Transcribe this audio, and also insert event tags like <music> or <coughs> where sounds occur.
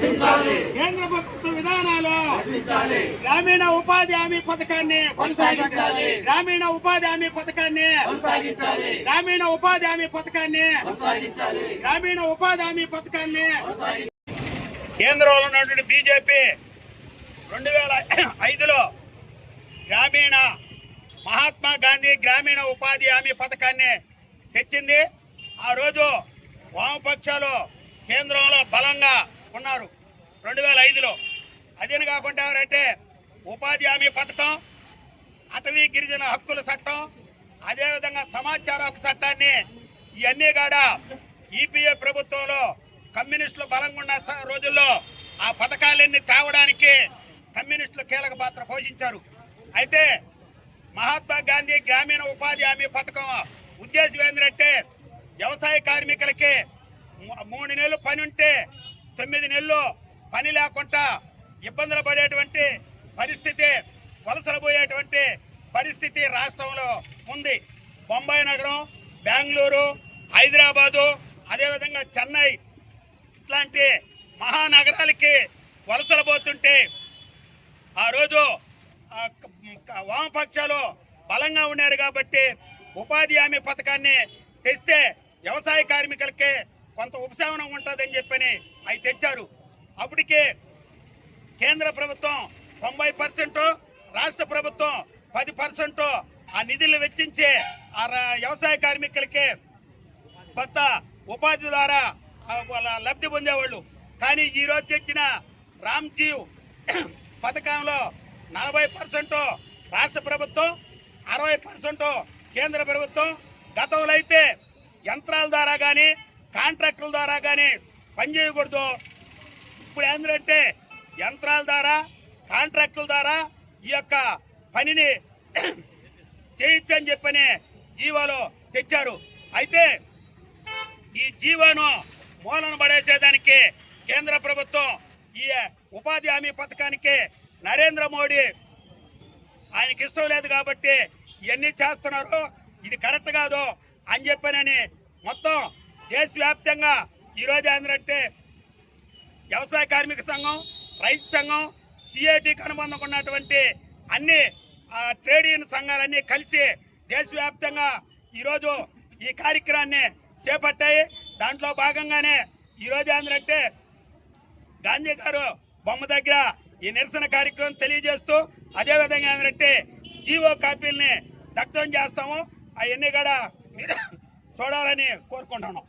కేంద్ర ప్రభుత్వ విధానాలు గ్రామీణ ఉపాధి హామీ పథకాన్ని కొనసాగించాలి. గ్రామీణ ఉపాధి హామీ పథకాన్ని గ్రామీణ ఉపాధి హామీ పథకాన్ని గ్రామీణ ఉపాధి హామీ పథకాన్ని కేంద్రంలో ఉన్నటువంటి బీజేపీ రెండు వేల ఐదులో గ్రామీణ మహాత్మా గాంధీ గ్రామీణ ఉపాధి హామీ పథకాన్ని తెచ్చింది. ఆ రోజు వామపక్షాలు కేంద్రంలో బలంగా ఉన్నారు. రెండు వేల ఐదులో. అదేని కాకుండా ఎవరంటే ఉపాధి హామీ పథకం అటవీ గిరిజన హక్కుల చట్టం అదేవిధంగా సమాచార హక్కు చట్టాన్ని ఇవన్నీ కూడా ఈపీఏ ప్రభుత్వంలో కమ్యూనిస్టులు బలంగా ఉన్న రోజుల్లో ఆ పథకాలన్నీ తేవడానికి కమ్యూనిస్టులు కీలక పాత్ర పోషించారు. అయితే మహాత్మా గాంధీ గ్రామీణ ఉపాధి హామీ పథకం ఉద్దేశం ఏంటంటే వ్యవసాయ కార్మికులకి మూ- మూడు నెలలు పని ఉంటే తొమ్మిది నెలలు పని లేకుండా ఇబ్బందులు పడేటువంటి పరిస్థితి వలసలపోయేటువంటి పరిస్థితి రాష్ట్రంలో ఉంది. బొంబాయి నగరం బెంగళూరు హైదరాబాదు అదేవిధంగా చెన్నై ఇట్లాంటి మహానగరాలకి వలసలు పోతుంటే ఆ రోజు వామపక్షాలు బలంగా ఉన్నారు కాబట్టి ఉపాధి హామీ పథకాన్ని తెస్తే వ్యవసాయ కార్మికులకి కొంత ఉపశమనం ఉంటుందని చెప్పని అవి తెచ్చారు. అప్పటికే కేంద్ర ప్రభుత్వం తొంభై పర్సెంట్ రాష్ట్ర ప్రభుత్వం పది పర్సెంట్ ఆ నిధులు వెచ్చించి ఆ వ్యవసాయ కార్మికులకి కొత్త ఉపాధి ద్వారా వాళ్ళ లబ్ధి పొందేవాళ్ళు. కానీ ఈరోజు తెచ్చిన రామ్ జీవ్ <coughs> పథకంలో నలభై పర్సెంట్ రాష్ట్ర ప్రభుత్వం అరవై పర్సెంట్ కేంద్ర ప్రభుత్వం. గతంలో అయితే యంత్రాల ద్వారా కానీ కాంట్రాక్టుల ద్వారా కానీ పనిచేయకూడదు ఇప్పుడు ఏంటంటే యంత్రాల ద్వారా కాంట్రాక్టుల ద్వారా ఈ యొక్క పనిని చేయొచ్చని చెప్పని జీవోలో తెచ్చారు. అయితే ఈ జీవోను మూలన పడేసేదానికి కేంద్ర ప్రభుత్వం ఈ ఉపాధి హామీ పథకానికి నరేంద్ర మోడీ ఆయనకి ఇష్టం లేదు కాబట్టి ఇవన్నీ చేస్తున్నారు. ఇది కరెక్ట్ కాదు అని చెప్పానని మొత్తం దేశవ్యాప్తంగా ఈరోజు ఏంటంటే వ్యవసాయ కార్మిక సంఘం రైతు సంఘం సిఐటికి అనుబంధం ఉన్నటువంటి అన్ని ఆ, ట్రేడ్ యూనియన్ సంఘాలన్నీ కలిసి దేశవ్యాప్తంగా ఈరోజు ఈ కార్యక్రమాన్ని చేపట్టాయి. దాంట్లో భాగంగానే ఈరోజు ఏంటంటే గాంధీ గారు బొమ్మ దగ్గర ఈ నిరసన కార్యక్రమం తెలియజేస్తూ అదేవిధంగా ఏంటంటే జీవో కాపీల్ని దగ్ధం చేస్తాము. అవన్నీ కూడా మీరు <coughs> చూడాలని కోరుకుంటున్నాం.